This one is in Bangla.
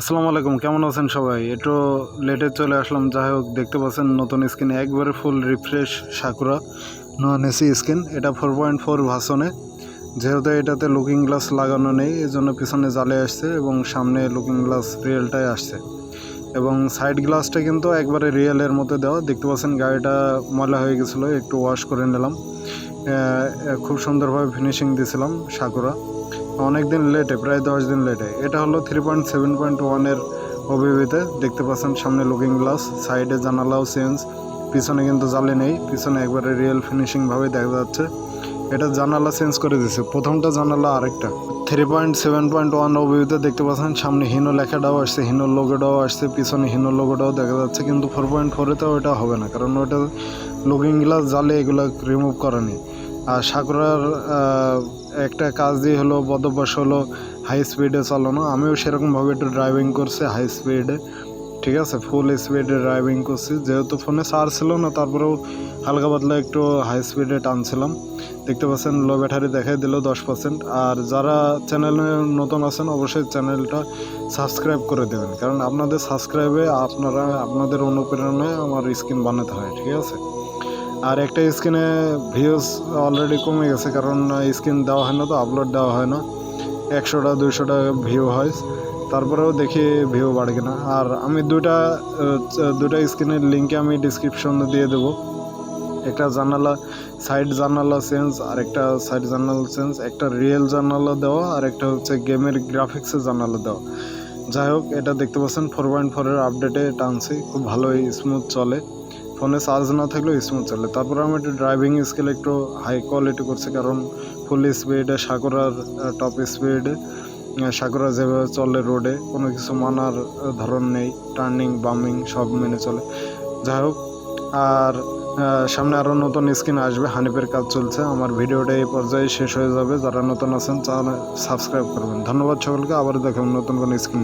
আসসালামু আলাইকুম, কেমন আছেন সবাই? একটু লেটে চলে আসলাম, যাই হোক, দেখতে পাচ্ছেন নতুন স্ক্রিন একবারে full refresh Sakura non AC screen এটা ফোর পয়েন্ট ফোর ভাষণে যেহেতু এটাতে লুকিং গ্লাস লাগানো নেই এই জন্য পিছনে জালে আসছে এবং সামনে লুকিং গ্লাস রিয়েলটাই আসছে। এবং সাইড গ্লাসটা কিন্তু একবারে রিয়েলের মতো দেওয়া, দেখতে পাচ্ছেন গাড়িটা ময়লা হয়ে গেছিল, একটু ওয়াশ করে নিলাম। খুব সুন্দরভাবে ফিনিশিং দিয়েছিলাম সাকুরা। অনেক দিন লেটে প্রায় দশ দিন লেটে এটা হলো থ্রি পয়েন্ট সেভেন পয়েন্ট ওয়ানের ওবিবিতে দেখতে পাচ্ছেন সামনে লুকিং গ্লাস সাইডে জানালাও চেঞ্জ পিছনে কিন্তু জালে নেই, পিছনে একবারে রিয়েল ফিনিশিংভাবে দেখা যাচ্ছে। এটা জানালা চেঞ্জ করে দিয়েছে প্রথমটা জানালা আরেকটা। Three point seven point one ওবিবিতে দেখতে পাচ্ছেন সামনে হিনো লেখাটাও আসছে হিনো লোগোটাও আসছে, পিছনে হিনো লোগোটাও দেখা যাচ্ছে, কিন্তু ফোর পয়েন্ট ফোরেতে ওটা হবে না, কারণ ওটা লুকিং গ্লাস জালে এগুলো রিমুভ করেনি। আর সাকুরার একটা কাজ দিয়ে হলো বদভ্যাস হলো হাই স্পিডে চালানো। আমিও সেরকমভাবে একটু ড্রাইভিং করছি হাই স্পিডে ঠিক আছে? ফুল স্পিডে ড্রাইভিং করছি। যেহেতু ফোনে চার্জ ছিল না, তারপরেও হালকা পাতলা একটু হাই স্পিডে টানছিলাম। দেখতে পাচ্ছেন লো ব্যাটারি দেখাই দিল দশ পার্সেন্ট আর যারা চ্যানেলে নতুন আছেন, অবশ্যই চ্যানেলটা সাবস্ক্রাইব করে দেবেন। কারণ আপনাদের সাবস্ক্রাইবে আপনারা, আপনাদের অনুপ্রেরণায় আমার স্ক্রিন বানাতে হয়, ঠিক আছে? আর একটা স্ক্রিনে ভিউজ অলরেডি কমে গেছে, কারণ স্ক্রিন দেওয়া হয় না তো আপলোড দেওয়া হয় না। একশোটা, দুইশোটা ভিউ হয়। তারপরেও দেখি ভিউ বাড়ে কিনা। আর আমি দুটা দুইটা স্ক্রিনের লিঙ্কে আমি ডিসক্রিপশনে দিয়ে দেবো। একটা জানালা সাইড জানালা চেঞ্জ আর একটা সাইড জানালা চেঞ্জ একটা রিয়েল জানালা দেওয়া, আর একটা হচ্ছে গেমের গ্রাফিক্সের জানালা দেওয়া। যাই হোক, এটা দেখতে পাচ্ছেন ফোর পয়েন্ট ফোরের আপডেটে টানছি। খুব ভালোই স্মুথ চলে। ফোনে চার্জ না থাকলেও স্মুথ চলে। তারপরে আমি একটু ড্রাইভিং স্কিল একটু হাই কোয়ালিটি করছি, কারণ ফুল স্পিডে সাগরার টপ স্পিডে সাগরা যেভাবে চলে রোডে কোনো কিছু মানার ধরন নেই। টার্নিং বামিং সব মেনে চলে। যাই হোক, আর সামনে আরও নতুন স্ক্রিন আসবে, হানিফের কাজ চলছে। আমার ভিডিওটা এই পর্যায়ে শেষ হয়ে যাবে। যারা নতুন আছেন সাবস্ক্রাইব করবেন। ধন্যবাদ সকলকে। আবার দেখাবেন নতুন কোনো স্ক্রিন